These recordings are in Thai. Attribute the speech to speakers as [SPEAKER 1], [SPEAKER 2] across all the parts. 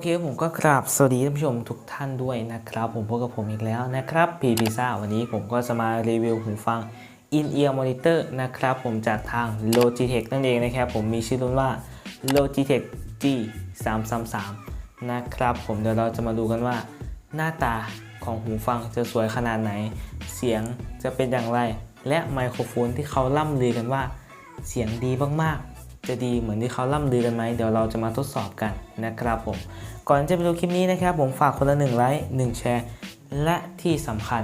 [SPEAKER 1] เคผมก็กราบสวัสดีท่านผู้ชมทุกท่านด้วยนะครับ ผมพบกับผมอีกแล้วนะครับพีพิซ่าวันนี้ผมก็จะมารีวิวหูฟัง In Ear Monitor นะครับ ผมจากทาง Logitech นั่นเองนะครับ ผมมีชื่อรุ่นว่า Logitech G 3 3 3นะครับ ผมเดี๋ยวเราจะมาดูกันว่า หน้าตาของหูฟังจะสวยขนาดไหน เสียงจะเป็นอย่างไร และไมโครโฟนที่เขาล่ำลือกันว่า เสียงดีมากๆ จะดีเหมือนที่เขาล่ำลือกันไหมเดี๋ยวเราจะมาทดสอบกันนะครับผม ก่อนจะไปดูคลิปนี้นะครับ ผมฝากคนละ1ไลค์1แชร์ และที่สำคัญ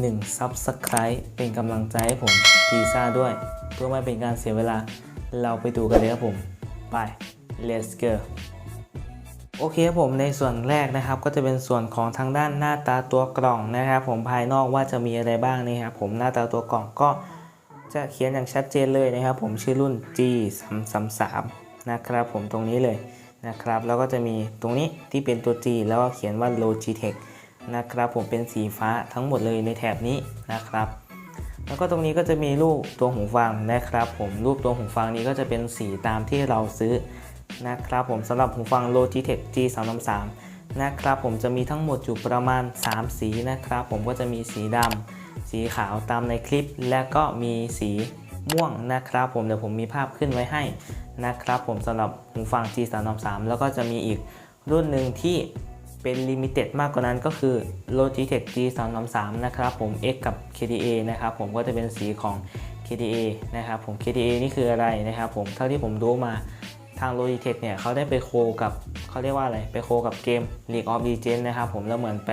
[SPEAKER 1] 1 Subscribe เป็นกำลังใจให้ผมพีซ่าด้วย เพื่อไม่เป็นการเสียเวลาเราไปดูกันเลยครับผม ไป let's go โอเคครับผมในส่วนแรกนะครับก็จะเป็นส่วนของทางด้านหน้าตาตัวกล่องนะครับ ผมภายนอกว่าจะมีอะไรบ้างนะครับผมหน้าตาตัวกล่องก็ จะเขียนอย่างชัดเจนเลยนะครับ ผมชื่อรุ่น G 3 3 3นะครับผมตรงนี้เลยนะครับ แล้วก็จะมีตรงนี้ที่เป็นตัว G แล้วก็เขียนว่า Logitech นะครับ ผมเป็นสีฟ้าทั้งหมดเลยในแถบนี้นะครับ แล้วก็ตรงนี้ก็จะมีรูปตัวหูฟังนะครับ ผมรูปตัวหูฟังนี้ก็จะเป็นสีตามที่เราซื้อนะครับผมสำหรับหูฟัง Logitech G 3 3 3นะครับผมจะมีทั้งหมดอยู่ประมาณ 3 สีนะครับ ผมก็จะมีสีดำ สีขาวตามในคลิป และก็มีสีม่วงนะครับ ผมเดี๋ยวผมมีภาพขึ้นไว้ให้นะครับ ผมสำหรับหูฟัง G 3 3 3 แล้วก็จะมีอีกรุ่นหนึ่งที่เป็นลิมิเต็ดมากกว่านั้นก็คือ Logitech G 3 3 3 นะครับผม X กับ KDA นะครับผมก็จะเป็นสีของ KDA นะครับผม KDA นี่คืออะไรนะครับผมเท่าที่ผมดูมาทาง Logitech เนี่ยเขาได้ไปโคกับเขาเรียกว่าอะไร ไปโคกับเกม League of Legends นะครับผมแล้วเหมือนไป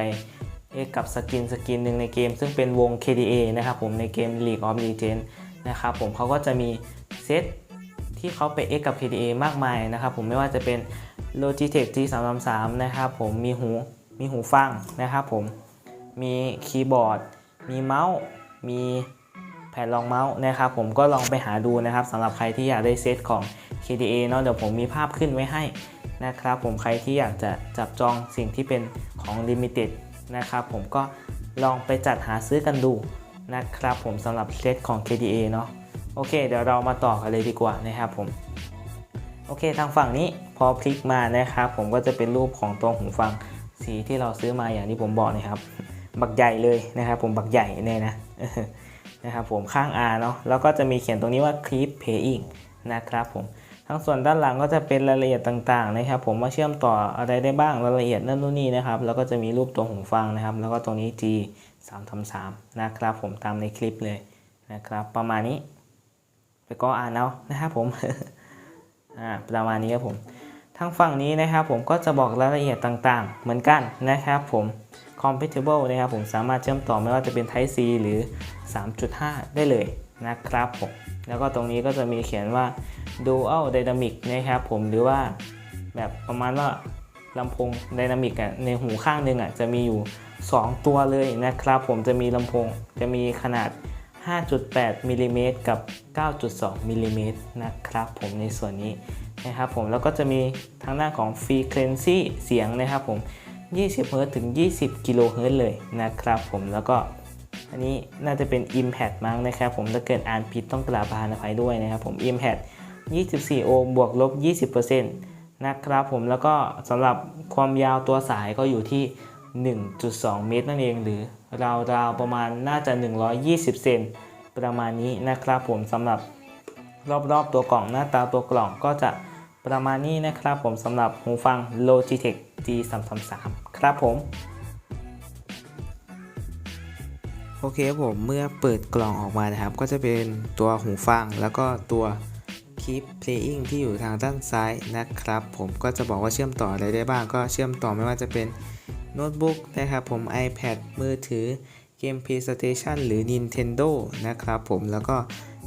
[SPEAKER 1] X กับสกินสกินหนึ่งในเกม ซึ่งเป็นวง KDA นะครับผมในเกม League of Legends นะครับผมเขาก็จะมีเซตที่เขาไป X กับ KDA มากมายนะครับผมไม่ว่าจะเป็น Logitech G 3 3 3 นะครับผมมีหูมีหูฟังนะครับผมมีคีย์บอร์ด มีเมาส์ มีแผ่นรองเมาส์นะครับผมก็ลองไปหาดูนะครับสำหรับใครที่อยากได้เซตของ KDA เนาะเดี๋ยวผมมีภาพขึ้นไว้ให้นะครับผมใครที่อยากจะจับจองสิ่งที่เป็นของ Limited นะครับผมก็ลองไปจัดหาซื้อกันดูนะครับผมสำหรับเซตของ KDA เนาะโอเค เดี๋ยวเรามาต่อกันเลยดีกว่านะครับผมโอเคทางฝั่งนี้พอคลิกมานะครับผมก็จะเป็นรูปของตัวหูฟังสีที่เราซื้อมาอย่างที่ผมบอกนะครับบักใหญ่เลยนะครับผมบักใหญ่เนี่ยนะนะครับผมข้าง R เนาะแล้วก็จะมีเขียนตรงนี้ว่า Clip Paying นะครับผม ทั้งส่วนด้านหลังก็จะเป็นรายละเอียดต่างๆนะครับ ผมว่าเชื่อมต่ออะไรได้บ้างรายละเอียดนั่นนู่นนี่นะครับ แล้วก็จะมีรูปตัวหูฟังนะครับ แล้วก็ตรงนี้ G 3 3 3นะครับ ผมตามในคลิปเลยนะครับ ประมาณนี้ ไปก็อ่านเอานะครับผมอ่าประมาณนี้ครับผมทางฝั่งนี้นะครับ ผมก็จะบอกรายละเอียดต่างๆ เหมือนกันนะครับผม compatible นะครับผมสามารถเชื่อมต่อไม่ว่าจะเป็น Type C หรือ 3.5 ได้เลยนะครับผม แล้วก็ตรงนี้ก็จะมีเขียนว่า dual dynamic นะครับผมหรือว่าแบบประมาณว่าลำโพงไดนามิกอะในหูข้างหนึ่งอะจะมีอยู่ 2 ตัวเลยนะครับผมจะมีลำโพงจะมีขนาด 5.8มิลลิเมตรกับ 9.2มิลลิเมตรนะครับผมในส่วนนี้นะครับผมแล้วก็จะมีทางด้านของ frequency เสียงนะครับผม 20 เฮิรตถึง 20 กิโลเฮิรตเลยนะครับผมแล้วก็ อันนี้น่าจะเป็น impact มั้งนะครับผมถ้าเกิดอ่านผิดต้องกราบานอภัยด้วยนะครับผม impact 24 โอห์มบวกลบ 20%นะครับผมแล้วก็สำหรับความยาวตัวสายก็อยู่ที่ 1.2 เมตรนั่นเองหรือราวๆประมาณน่าจะ 120 เซนประมาณนี้นะครับผมสำหรับรอบๆตัวกล่องหน้าตาตัวกล่องก็จะประมาณนี้นะครับผมสำหรับหูฟัง Logitech G 3 3 3 ครับผม โอเคครับผมเมื่อเปิดกล่องออกมานะครับ ก็จะเป็นตัวหูฟังแล้วก็ตัว Keep Playing ที่อยู่ทางด้านซ้ายนะครับ ผมก็จะบอกว่าเชื่อมต่ออะไรได้บ้าง ก็เชื่อมต่อไม่ว่าจะเป็นโน้ตบุ๊กนะครับผม iPad มือถือเกม PlayStation หรือ Nintendo นะครับผมแล้วก็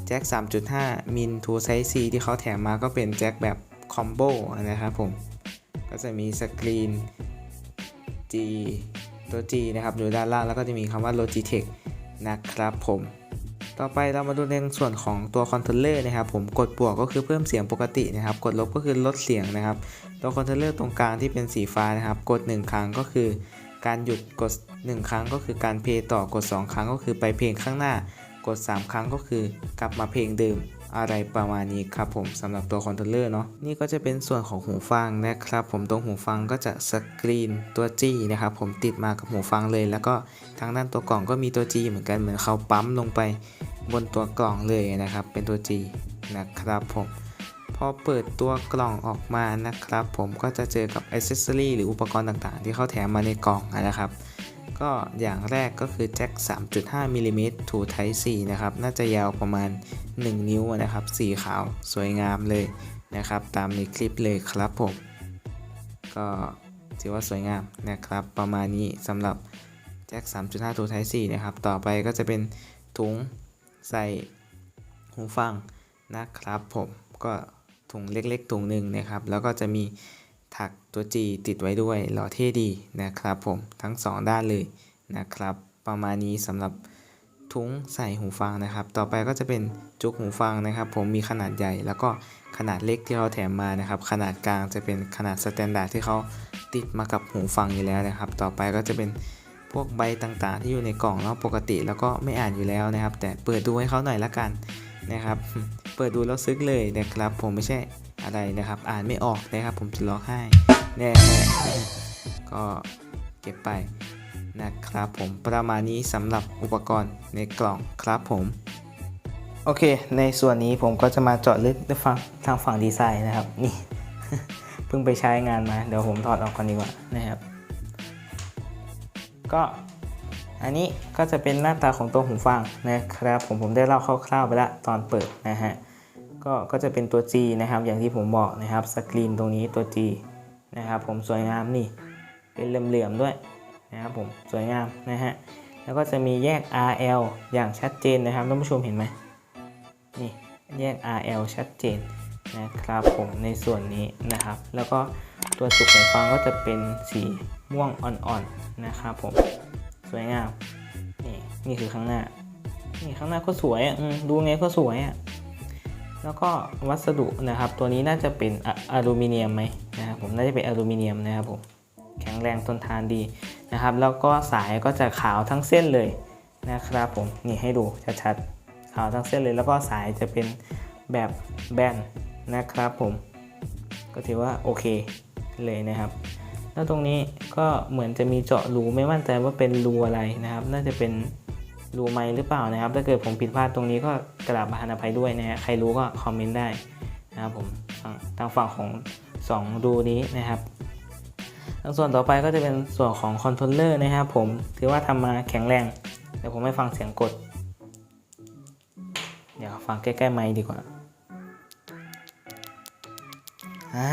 [SPEAKER 1] แจ็ค 3.5 มิล to Size C ที่เขาแถมมาก็เป็นแจ็คแบบคอมโบนะครับผม ก็จะมีสกรีน G ตัว G นะครับอยู่ด้านล่างแล้วก็จะมีคำว่า Logitech นะครับผมต่อไปเรามาดูในส่วนของตัวคอนโทรลเลอร์นะครับผมกดบวกก็คือเพิ่มเสียงปกตินะครับ กดลบก็คือลดเสียงนะครับ ตัวคอนโทรลเลอร์ตรงกลางที่เป็นสีฟ้านะครับ กด 1 ครั้งก็คือ การหยุดกด 1 ครั้งก็คือการเพลย์ต่อกด 2 ครั้งก็คือไปเพลงข้างหน้า กด 3 ครั้งก็คือกลับมาเพลงเดิม อะไรประมาณนี้ครับผมสำหรับตัวคอนโทรลเลอร์เนาะนี่ก็จะเป็นส่วนของหูฟังนะครับผมตรงหูฟังก็จะสกรีนตัว G นะครับผมติดมากับหูฟังเลย แล้วก็ทางด้านตัวกล่องก็มีตัว G เหมือนกันเหมือนเขาปั๊มลงไปบนตัวกล่องเลยนะครับ เป็นตัว G นะครับผมพอเปิดตัวกล่องออกมานะครับ ผมก็จะเจอกับอ c เซสซอรีหรืออุปกรณ์ต่างๆ ที่เขาแถมมาในกล่องนะครับ ก็อย่างแรกก็คือแจ็ค 3.5มิลลิเมตร to Type C นะครับ น่าจะยาวประมาณ 1 นิ้วนะครับ สีขาวสวยงามเลยนะครับ ตามในคลิปเลยครับผม ก็ถือว่าสวยงามนะครับ ประมาณนี้สำหรับแจ็ค 3.5 to Type C นะครับ ต่อไปก็จะเป็นถุงใส่หูฟังนะครับผม ก็ถุงเล็กๆถุงหนึ่งนะครับ แล้วก็จะมี ถักตัว G ติดไว้ด้วยหล่อเท่ดีนะครับผมทั้ง 2 ด้านเลยนะครับ ประมาณนี้สำหรับถุงใส่หูฟังนะครับ ต่อไปก็จะเป็นจุกหูฟังนะครับ ผมมีขนาดใหญ่แล้วก็ขนาดเล็กที่เขาแถมมานะครับ ขนาดกลางจะเป็นขนาดสแตนดาร์ดที่เขาติดมากับหูฟังอยู่แล้วนะครับ ต่อไปก็จะเป็นพวกใบต่างๆ ที่อยู่ในกล่องเนาะปกติแล้วก็ไม่อ่านอยู่แล้วนะครับ แต่เปิดดูให้เขาหน่อยละกันนะครับ เปิดดูแล้วซึ้งเลยนะครับ ผมไม่ใช่ อะไรนะครับ อ่านไม่ออกนะครับ ผมจะร้องไห้แน่ๆก็เก็บไปนะครับผมประมาณนี้สำหรับอุปกรณ์ในกล่องครับผมโอเค ในส่วนนี้ผมก็จะมาเจาะลึกฟังทางฝั่งดีไซน์นะครับ นี่ เพิ่งไปใช้งานมา เดี๋ยวผมถอดออกก่อนดีกว่านะครับ ก็อันนี้ก็จะเป็นหน้าตาของตัวหูฟังนะครับ ผมผมได้เล่าคร่าวๆไปแล้วตอนเปิดนะฮะ ก็ก็จะเป็นตัว G นะครับ อย่างที่ผมบอกนะครับสกรีนตรงนี้ตัว G นะครับผมสวยงามนี่เป็นเหลื่อมๆด้วยนะครับผมสวยงามนะฮะแล้วก็จะมีแยก RL อย่างชัดเจนนะครับท่านผู้ชมเห็นไหมนี่แยก RL ชัดเจนนะครับผมในส่วนนี้นะครับ แล้วก็ตัวจุกหูฟังก็จะเป็นสีม่วงอ่อนๆนะครับผมสวยงามนี่นี่คือข้างหน้านี่ข้างหน้าก็สวยอะดูไงก็สวยอะ แล้วก็วัสดุนะครับ ตัวนี้น่าจะเป็นอะอลูมิเนียมไหมนะครับผมน่าจะเป็นอลูมิเนียมนะครับผมแข็งแรงทนทานดีนะครับ แล้วก็สายก็จะขาวทั้งเส้นเลยนะครับผมนี่ให้ดูชัดๆขาวทั้งเส้นเลย แล้วก็สายจะเป็นแบบแบนนะครับผมก็ถือว่าโอเคเลยนะครับ แล้วตรงนี้ก็เหมือนจะมีเจาะรูไม่มั่นใจว่าเป็นรูอะไรนะครับ น่าจะเป็น รูไมหรือเปล่านะครับ ถ้าเกิดผมผิดพลาดตรงนี้ก็กราบมาอภัยด้วยนะฮะใครรู้ก็คอมเมนต์ได้นะครับผมทางฝั่งของ 2 รูนี้นะครับส่วนต่อไปก็จะเป็นส่วนของคอนโทรลเลอร์นะครับผมถือว่าทำมาแข็งแรงเดี๋ยวผมให้ฟังเสียงกด เดี๋ยวฟังใกล้ๆไมค์ดีกว่าอ่า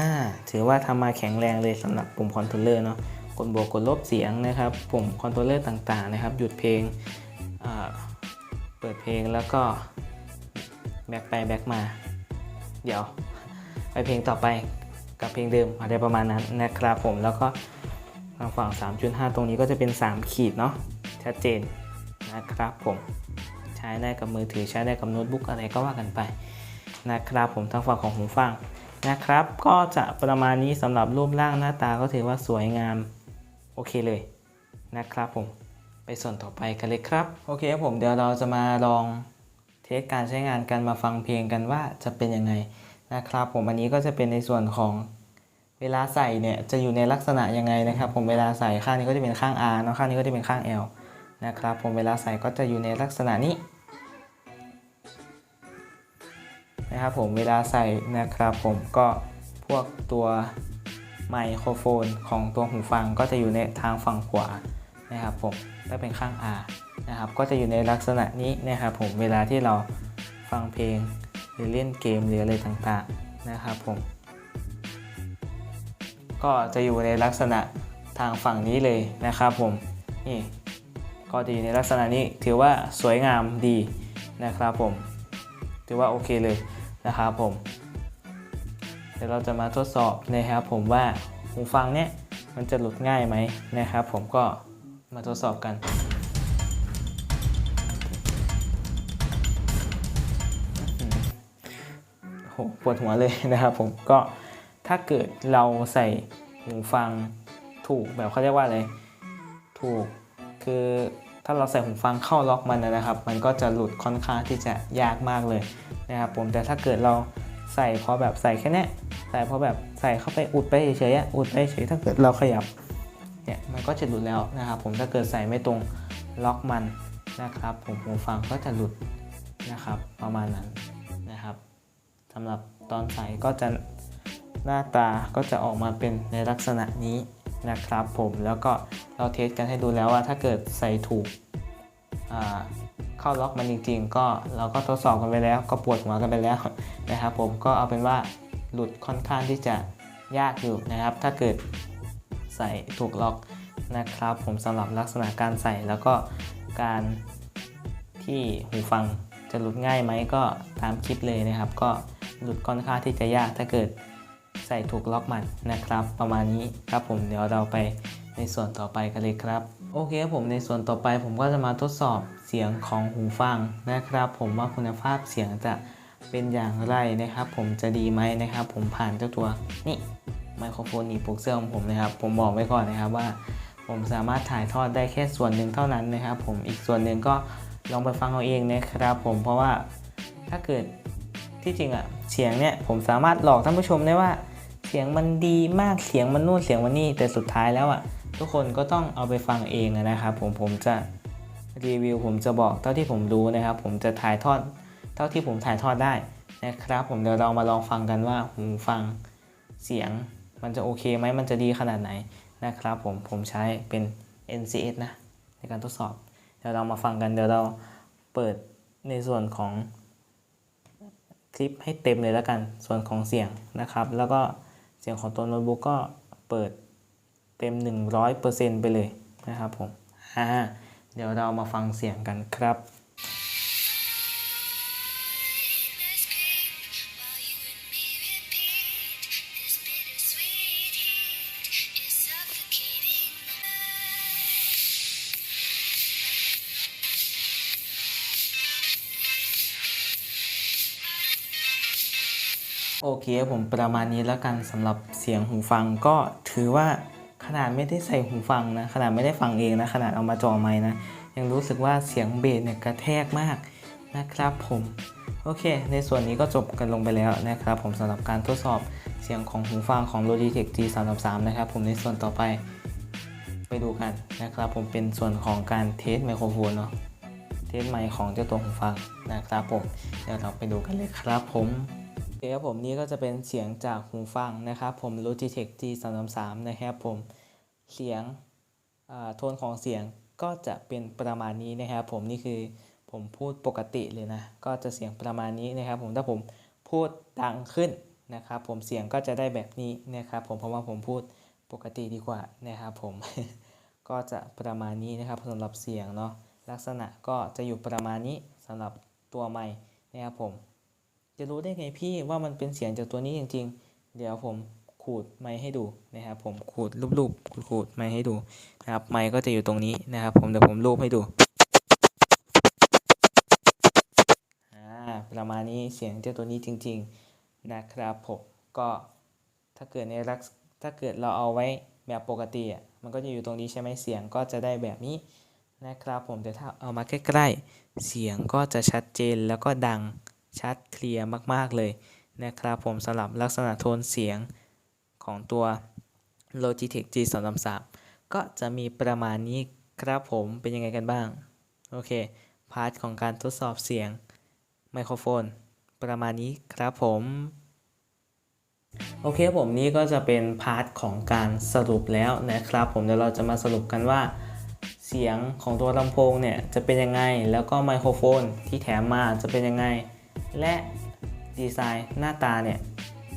[SPEAKER 1] ถือว่าทำมาแข็งแรงเลยสำหรับปุ่มคอนโทรลเลอร์เนาะกดบวกกดลบเสียงนะครับ ปุ่มคอนโทรลเลอร์ต่างๆนะครับ หยุดเพลง เปิดเพลงแล้วก็แบ็กไปแบ็กมา เดี๋ยวไปเพลงต่อไปกับเพลงเดิมอะไรประมาณนั้นนะครับผมแล้วก็ทางฝั่ง 3.5 ตรงนี้ก็จะเป็น 3 ขีดเนาะชัดเจนนะครับผมใช้ได้กับมือถือใช้ได้กับโน้ตบุ๊กอะไรก็ว่ากันไปนะครับผมทางฝั่งของหูฟังนะครับ ก็จะประมาณนี้สำหรับรูปร่างหน้าตาก็ถือว่าสวยงามโอเคเลยนะครับผม ไปส่วนต่อไปกันเลยครับ โอเคครับผมเดี๋ยวเราจะมาลองเทสการใช้งานกันมาฟังเพลงกันว่าจะเป็นยังไงนะครับ ผมอันนี้ก็จะเป็นในส่วนของเวลาใส่เนี่ยจะอยู่ในลักษณะยังไงนะครับ ผมเวลาใส่ข้างนี้ก็จะเป็นข้าง R เนาะข้างนี้ก็จะเป็นข้าง L นะครับ ผมเวลาใส่ก็จะอยู่ในลักษณะนี้นะครับผมเวลาใส่นะครับผมก็พวกตัวไมโครโฟนของตัวหูฟังก็จะอยู่ในทางฝั่งขวา นะครับผมถ้าเป็นข้าง R นะครับก็จะอยู่ในลักษณะนี้นะครับผมเวลาที่เราฟังเพลงหรือเล่นเกมหรืออะไรต่างๆนะครับผมก็จะอยู่ในลักษณะทางฝั่งนี้เลยนะครับผมนี่ก็จะอยู่ในลักษณะนี้ถือว่าสวยงามดีนะครับผมถือว่าโอเคเลยนะครับผมเดี๋ยวเราจะมาทดสอบนะครับผมว่าหูฟังเนี้ยมันจะหลุดง่ายไหมนะครับผมก็ มาทดสอบกัน โหปวดหัวเลยนะครับผมก็ถ้าเกิดเราใส่หูฟังถูกแบบเขาเรียกว่าอะไรถูกคือถ้าเราใส่หูฟังเข้าล็อกมันนะครับ มันก็จะหลุดค่อนข้างที่จะยากมากเลยนะครับผมแต่ถ้าเกิดเราใส่พอแบบใส่แค่นี้ใส่พอแบบใส่เข้าไปอุดไปเฉยๆอุดไปเฉยถ้าเกิดเราขยับ เนี่ยมันก็จะหลุดแล้วนะครับผมถ้าเกิดใส่ไม่ตรงล็อกมันนะครับ ผมหูฟังก็จะหลุดนะครับ ประมาณนั้นนะครับสำหรับตอนใส่ก็จะหน้าตาก็จะออกมาเป็นในลักษณะนี้นะครับ ผมแล้วก็เราเทสกันให้ดูแล้วว่าถ้าเกิดใส่ถูกเข้าล็อกมันจริง ๆ ก็เราก็ทดสอบกันไปแล้ว ก็ปวดหัวกันไปแล้วนะครับ ผมก็เอาเป็นว่าหลุดค่อนข้างที่จะยากอยู่นะครับ ถ้าเกิด ใส่ถูกล็อกนะครับ ผมสำหรับลักษณะการใส่แล้วก็การที่หูฟังจะหลุดง่ายไหมก็ตามคลิปเลยนะครับ ก็หลุดค่อนข้างที่จะยากถ้าเกิดใส่ถูกล็อกมันนะครับ ประมาณนี้ครับผมเดี๋ยวเราไปในส่วนต่อไปกันเลยครับ โอเคครับผมในส่วนต่อไปผมก็จะมาทดสอบเสียงของหูฟังนะครับ ผมว่าคุณภาพเสียงจะเป็นอย่างไรนะครับ ผมจะดีไหมนะครับ ผมผ่านเจ้าตัวนี่ ไมโครโฟนหนีบปลูกเสื้อของผมนะครับ ผมบอกไว้ก่อนนะครับว่า ผมสามารถถ่ายทอดได้แค่ส่วนหนึ่งเท่านั้นนะครับ ผมอีกส่วนหนึ่งก็ลองไปฟังเอาเองนะครับ ผมเพราะว่าถ้าเกิดที่จริงอะเสียงเนี่ยผมสามารถหลอกท่านผู้ชมได้ว่า เสียงมันดีมากเสียงมันนู่นเสียงมันนี่แต่สุดท้ายแล้วอะทุกคนก็ต้องเอาไปฟังเองนะครับ ผมผมจะรีวิวผมจะบอกเท่าที่ผมรู้นะครับ ผมจะถ่ายทอดเท่าที่ผมถ่ายทอดได้นะครับ ผมเดี๋ยวเรามาลองฟังกันว่าหูฟังเสียง มันจะโอเคไหมมันจะดีขนาดไหนนะครับผมผมใช้เป็น NCS นะในการทดสอบ เดี๋ยวเรามาฟังกันเดี๋ยวเราเปิดในส่วนของคลิปให้เต็มเลยแล้วกัน ส่วนของเสียงนะครับ แล้วก็เสียงของตัวโน้ตบุ๊กก็เปิดเต็ม 100%ไปเลยนะครับผมอ่าเดี๋ยวเรามาฟังเสียงกันครับ โอเคผมประมาณนี้แล้วกันสำหรับเสียงหูฟังก็ถือว่าขนาดไม่ได้ใส่หูฟังนะขนาดไม่ได้ฟังเองนะขนาดเอามาจ่อไม้นะ ยังรู้สึกว่าเสียงเบสเนี่ยกระแทกมากนะครับผมโอเค ในส่วนนี้ก็จบกันลงไปแล้วนะครับ ผมสำหรับการทดสอบเสียงของหูฟังของ Logitech G33 นะครับ ผมในส่วนต่อไปไปดูกันนะครับ ผมเป็นส่วนของการเทสไมโครโฟนเนาะเทสไมค์ของเจ้าตัวหูฟังนะครับผมเดี๋ยวเราไปดูกันเลยครับผม เคครับผมนี่ก็จะเป็นเสียงจากหูฟังนะครับผม Logitech G333 นะครับผมเสียงโทนของเสียงก็จะเป็นประมาณนี้นะครับผมนี่คือผมพูดปกติเลยนะ ก็จะเสียงประมาณนี้นะครับ ผมถ้าผมพูดดังขึ้นนะครับผมเสียงก็จะได้แบบนี้นะครับผมเพราะว่าผมพูดปกติดีกว่านะครับผมก็จะประมาณนี้นะครับสำหรับเสียงเนาะลักษณะก็จะอยู่ประมาณนี้สำหรับตัวไมค์นะครับผม จะรู้ได้ไงพี่ว่ามันเป็นเสียงจากตัวนี้จริง ๆ เดี๋ยวผมขูดไมค์ให้ดูนะครับ ผมขูดรูปๆขูดไมค์ให้ดูนะครับ ไมค์ก็จะอยู่ตรงนี้นะครับ ผมเดี๋ยวผมรูปให้ดูประมาณนี้เสียงเจ้าตัวนี้จริง ๆนะครับผมก็ถ้าเกิดในลักถ้าเกิดเราเอาไว้แบบปกติอะมันก็จะอยู่ตรงนี้ใช่ไหมเสียงก็จะได้แบบนี้นะครับ ผมแต่ถ้าเอามาใกล้ๆเสียงก็จะชัดเจนแล้วก็ดัง ชัดเคลียร์มาก ๆ เลยนะครับผมสำหรับลักษณะโทนเสียงของตัว Logitech G333 ก็จะมีประมาณนี้ครับผมเป็นยังไงกันบ้าง โอเค พาร์ทของการทดสอบเสียงไมโครโฟน ประมาณนี้ครับผมโอเคผมนี่ก็จะเป็นพาร์ทของการสรุปแล้วนะครับ ผมเดี๋ยวเราจะมาสรุปกันว่า เสียงของตัวลำโพงเนี่ยจะเป็นยังไง แล้วก็ไมโครโฟนที่แถมมาจะเป็นยังไง และดีไซน์หน้าตาเนี่ย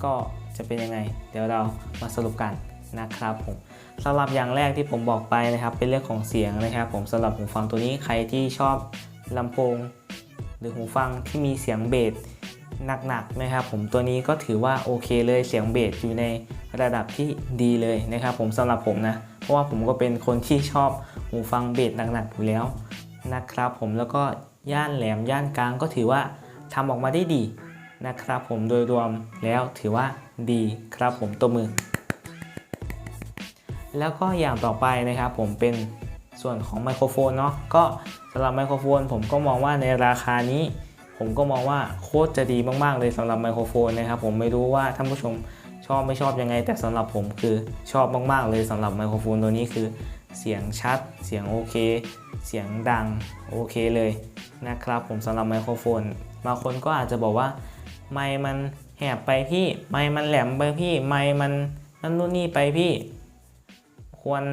[SPEAKER 1] ก็จะเป็นยังไง เดี๋ยวเรามาสรุปกันนะครับผมสำหรับอย่างแรกที่ผมบอกไปนะครับ เป็นเรื่องของเสียงนะครับ ผมสำหรับหูฟังตัวนี้ใครที่ชอบลำโพง หรือหูฟังที่มีเสียงเบสหนักๆนะครับ ผมตัวนี้ก็ถือว่าโอเคเลยเสียงเบสอยู่ในระดับที่ดีเลยนะครับ ผมสำหรับผมนะเพราะว่าผมก็เป็นคนที่ชอบหูฟังเบสหนักๆอยู่แล้วนะครับ ผมแล้วก็ย่านแหลมย่านกลางก็ถือว่า ทำออกมาได้ดีนะครับผมโดยรวมแล้วถือว่าดีครับผมตัวมือ แล้วก็อย่างต่อไปนะครับผมเป็นส่วนของไมโครโฟนเนาะก็สำหรับไมโครโฟนผมก็มองว่าในราคานี้ ผมก็มองว่าโคตรจะดีมากๆเลยสำหรับไมโครโฟนนะครับผมไม่รู้ว่าท่านผู้ชมชอบไม่ชอบยังไง แต่สำหรับผมคือชอบมากๆเลยสำหรับไมโครโฟนตัวนี้คือ เสียงชัด เสียงโอเค เสียงดังโอเคเลยนะครับผมสำหรับไมโครโฟน บางคนก็อาจจะบอกว่า ไมค์มันแหบไปพี่ ไมค์มันแหลมไปพี่ ไมค์มันนั่นนู่นนี่ไปพี่ ควร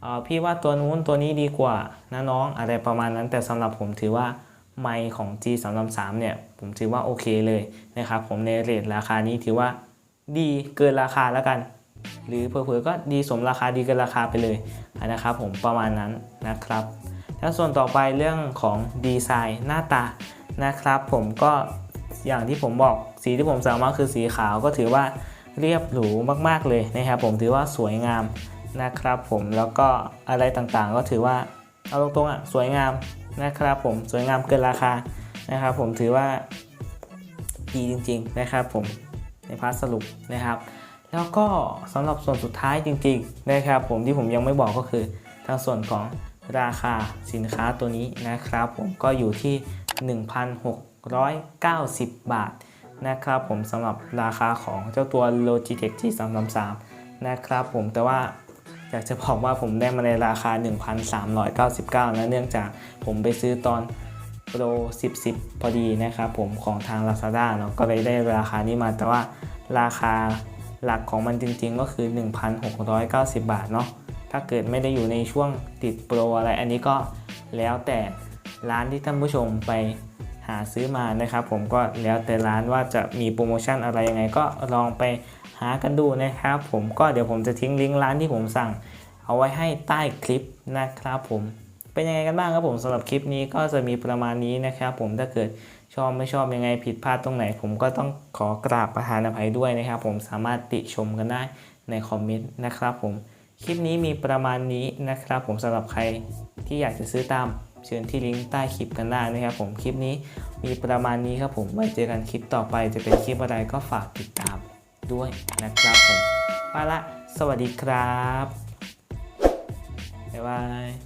[SPEAKER 1] เออพี่ว่าตัวนู้นตัวนี้ดีกว่านะน้องอะไรประมาณนั้นแต่สำหรับผมถือว่าไมค์ของ G 3 3 3เนี่ยผมถือว่าโอเคเลยนะครับผมในเรทราคานี้ถือว่าดีเกินราคาแล้วกัน หรือเผื่อๆก็ดีสมราคาดีเกินราคาไปเลยนะครับผมประมาณนั้นนะครับแล้วส่วนต่อไปเรื่องของดีไซน์หน้าตา นะครับผมก็อย่างที่ผมบอกสีที่ผมสั่งมาคือสีขาวก็ถือว่าเรียบหรูมากๆเลยนะครับผมถือว่าสวยงามนะครับผมแล้วก็อะไรต่างๆ ก็ถือว่าเอาตรงๆอะสวยงามนะครับผมสวยงามเกินราคานะครับผมถือว่าดีจริง ๆนะครับผมในพาร์ทสรุปนะครับ แล้วก็สำหรับส่วนสุดท้ายจริงๆนะครับผมที่ผมยังไม่บอกก็คือทางส่วนของราคาสินค้าตัวนี้นะครับผมก็อยู่ที่ 1,690 บาทนะครับผมสำหรับราคาของเจ้าตัว Logitech G333 นะครับผมแต่ว่าอยากจะบอกว่าผมได้มาในราคา 1,399นะเนื่องจากผมไปซื้อตอนโปร10 10 พอดีนะครับผมของทาง Lazada เนาะก็เลยได้ราคานี้มาแต่ว่าราคาหลักของมันจริงๆ ก็คือ 1,690 บาทเนาะถ้าเกิดไม่ได้อยู่ในช่วงติดโปรอะไรอันนี้ก็แล้วแต่ ร้านที่ท่านผู้ชมไปหาซื้อมานะครับ ผมก็แล้วแต่ร้านว่าจะมีโปรโมชั่นอะไรยังไงก็ลองไปหากันดูนะครับ ผมก็เดี๋ยวผมจะทิ้งลิงก์ร้านที่ผมสั่ง เอาไว้ให้ใต้คลิปนะครับผมเป็นยังไงกันบ้างครับผมสำหรับคลิปนี้ก็จะมีประมาณนี้นะครับ ผมถ้าเกิดชอบไม่ชอบยังไงผิดพลาดตรงไหน ผมก็ต้องขอกราบประธานอภัยด้วยนะครับ ผมสามารถติชมกันได้ในคอมเมนต์นะครับ ผมคลิปนี้มีประมาณนี้นะครับ ผมสำหรับใครที่อยากจะซื้อตาม เชิญที่ลิงก์ใต้คลิปกันได้นะครับผมคลิปนี้มีประมาณนี้ครับผมไว้เจอกันคลิปต่อไปจะเป็นคลิปอะไรก็ฝากติดตามด้วยนะครับผมไปละสวัสดีครับบ๊ายบาย